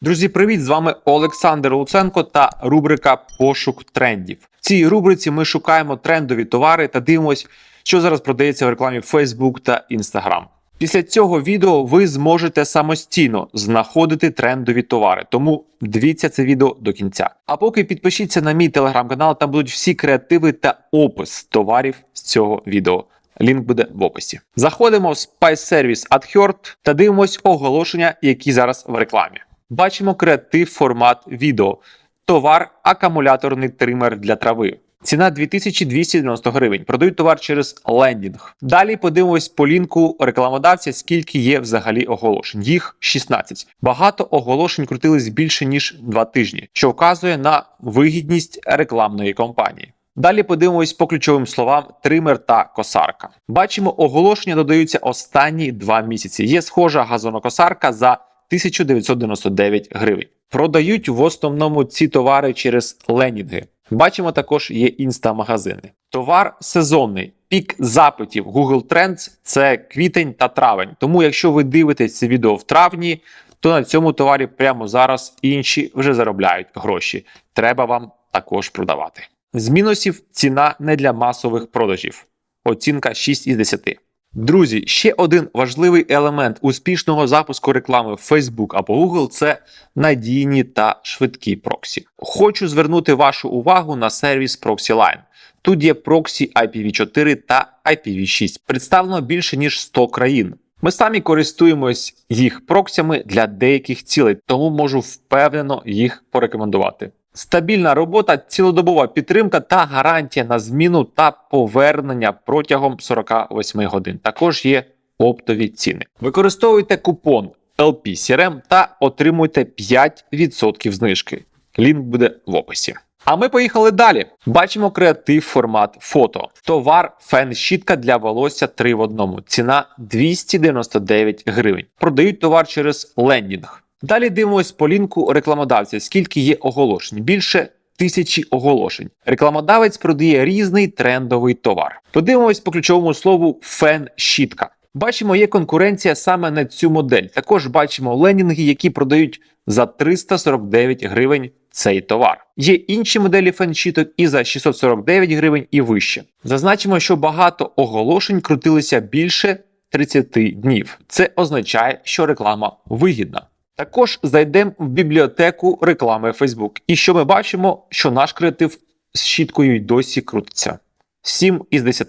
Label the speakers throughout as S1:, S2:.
S1: Друзі, привіт! З вами Олександр Луценко та рубрика Пошук трендів. В цій рубриці ми шукаємо трендові товари та дивимось, що зараз продається в рекламі Facebook та Instagram. Після цього відео ви зможете самостійно знаходити трендові товари, тому дивіться це відео до кінця. А поки підпишіться на мій телеграм-канал, там будуть всі креативи та опис товарів з цього відео. Лінк буде в описі. Заходимо в Spice Service AdHerd та дивимось оголошення, які зараз в рекламі. Бачимо креатив формат відео. Товар акумуляторний тример для трави. Ціна 2290 гривень. Продають товар через лендінг. Далі подивимось по лінку рекламодавця, скільки є взагалі оголошень. Їх 16. Багато оголошень крутились більше ніж 2 тижні, що вказує на вигідність рекламної кампанії. Далі подивимось по ключовим словам тример та косарка. Бачимо, оголошення додаються останні два місяці. Є схожа газонокосарка за 1999 гривень. Продають в основному ці товари через ленінги. Бачимо також є інстамагазини. Товар сезонний. Пік запитів Google Trends – це квітень та травень. Тому, якщо ви дивитесь це відео в травні, то на цьому товарі прямо зараз інші вже заробляють гроші. Треба вам також продавати. З мінусів ціна не для масових продажів. Оцінка 6 із 10. Друзі, ще один важливий елемент успішного запуску реклами в Facebook або Google це надійні та швидкі проксі. Хочу звернути вашу увагу на сервіс ProxyLine. Тут є проксі IPv4 та IPv6. Представлено більше ніж 100 країн. Ми самі користуємось їх проксями для деяких цілей, тому можу впевнено їх порекомендувати. Стабільна робота, цілодобова підтримка та гарантія на зміну та повернення протягом 48 годин. Також є оптові ціни. Використовуйте купон LPCRM та отримуйте 5% знижки. Лінк буде в описі. А ми поїхали далі. Бачимо креатив формат фото. Товар фен-щітка для волосся 3 в одному. Ціна 299 гривень. Продають товар через лендінг. Далі дивимось по лінку рекламодавця, скільки є оголошень. Більше тисячі оголошень. Рекламодавець продає різний трендовий товар. Подивимось по ключовому слову фен-щітка. Бачимо, є конкуренція саме на цю модель. Також бачимо ленінги, які продають за 349 гривень цей товар. Є інші моделі фен-щіток і за 649 гривень і вище. Зазначимо, що багато оголошень крутилися більше 30 днів. Це означає, що реклама вигідна. Також зайдемо в бібліотеку реклами Facebook. І що ми бачимо, що наш креатив з щіткою й досі крутиться. 7 із 10.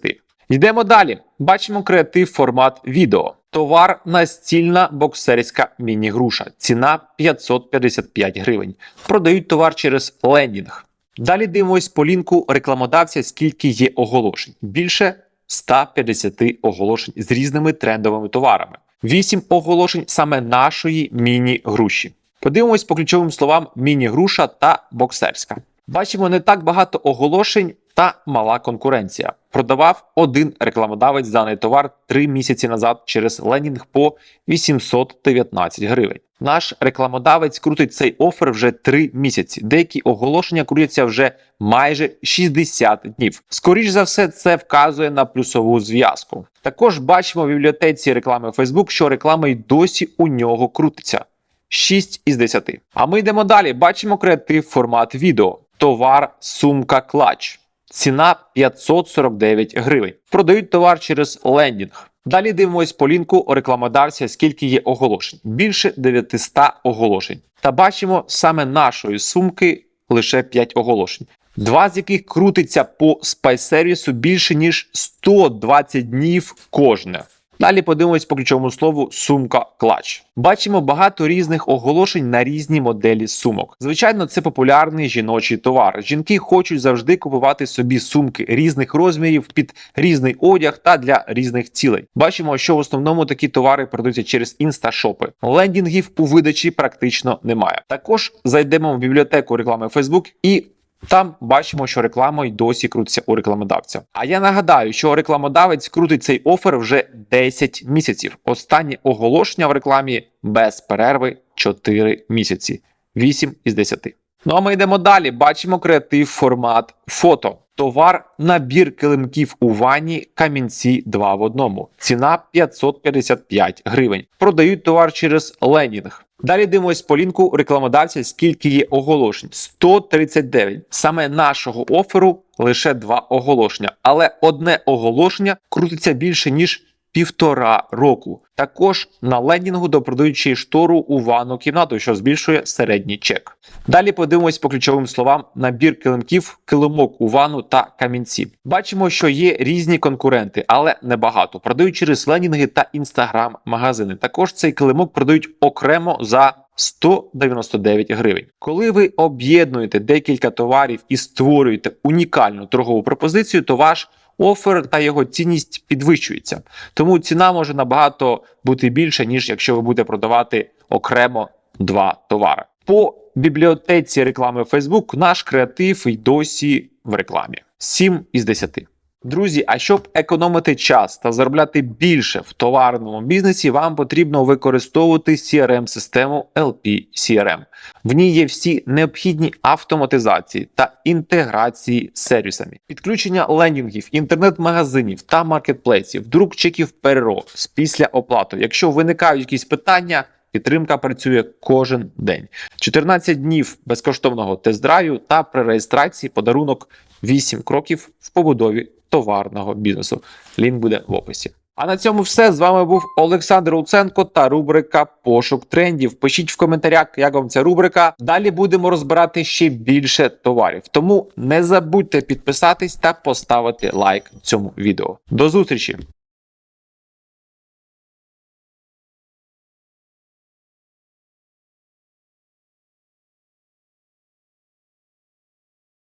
S1: Йдемо далі. Бачимо креатив формат відео. Товар настільна боксерська міні-груша. Ціна 555 гривень. Продають товар через лендінг. Далі дивимось по лінку рекламодавця, скільки є оголошень. Більше 150 оголошень з різними трендовими товарами. 8 оголошень саме нашої міні-груші. Подивимось по ключовим словам міні-груша та боксерська. Бачимо не так багато оголошень та мала конкуренція. Продавав один рекламодавець даний товар 3 місяці назад через ленінг по 819 гривень. Наш рекламодавець крутить цей офер вже 3 місяці. Деякі оголошення крутяться вже майже 60 днів. Скоріш за все, це вказує на плюсову зв'язку. Також бачимо в бібліотеці реклами Facebook, що реклама й досі у нього крутиться. 6 із 10. А ми йдемо далі. Бачимо креатив формат відео. Товар сумка клач. Ціна 549 гривень. Продають товар через лендінг. Далі дивимось по лінку рекламодавця, скільки є оголошень. Більше 900 оголошень. Та бачимо саме нашої сумки лише 5 оголошень. Два з яких крутиться по спайсервісу більше ніж 120 днів кожне. Далі подивимось по ключовому слову сумка клач. Бачимо багато різних оголошень на різні моделі сумок. Звичайно, це популярний жіночий товар. Жінки хочуть завжди купувати собі сумки різних розмірів під різний одяг та для різних цілей. Бачимо, що в основному такі товари продаються через інсташопи. Лендінгів у видачі практично немає. Також зайдемо в бібліотеку реклами Facebook і там бачимо, що реклама й досі крутиться у рекламодавця. А я нагадаю, що рекламодавець крутить цей офер вже 10 місяців. Останнє оголошення в рекламі без перерви 4 місяці. 8 із 10. Ну а ми йдемо далі. Бачимо креатив формат фото. Товар набір килимків у ванні камінці 2 в одному. Ціна 555 гривень. Продають товар через ленінг. Далі дивимось по лінку рекламодавця, скільки є оголошень. 139. Саме нашого оферу лише два оголошення, але одне оголошення крутиться більше ніж півтора року. Також на лендінгу допродаючи штору у ванну кімнату, що збільшує середній чек. Далі подивимось по ключовим словам набір килимків, килимок у ванну та камінці. Бачимо, що є різні конкуренти, але небагато. Продають через лендінги та інстаграм-магазини. Також цей килимок продають окремо за 199 гривень. Коли ви об'єднуєте декілька товарів і створюєте унікальну торгову пропозицію, то ваш офер та його цінність підвищується. Тому ціна може набагато бути більша, ніж якщо ви будете продавати окремо два товари. По бібліотеці реклами Facebook наш креатив і досі в рекламі. 7 із 10. Друзі, а щоб економити час та заробляти більше в товарному бізнесі, вам потрібно використовувати CRM-систему LP CRM. В ній є всі необхідні автоматизації та інтеграції з сервісами, підключення лендінгів, інтернет-магазинів та маркетплейсів, друк чеків переро з після оплату. Якщо виникають якісь питання, підтримка працює кожен день. 14 днів безкоштовного тест-драйву та при реєстрації подарунок 8 кроків в побудові товарного бізнесу. Лінк буде в описі. А на цьому все. З вами був Олександр Луценко та рубрика Пошук трендів. Пишіть в коментарях, як вам ця рубрика. Далі будемо розбирати ще більше товарів. Тому не забудьте підписатись та поставити лайк цьому відео. До зустрічі!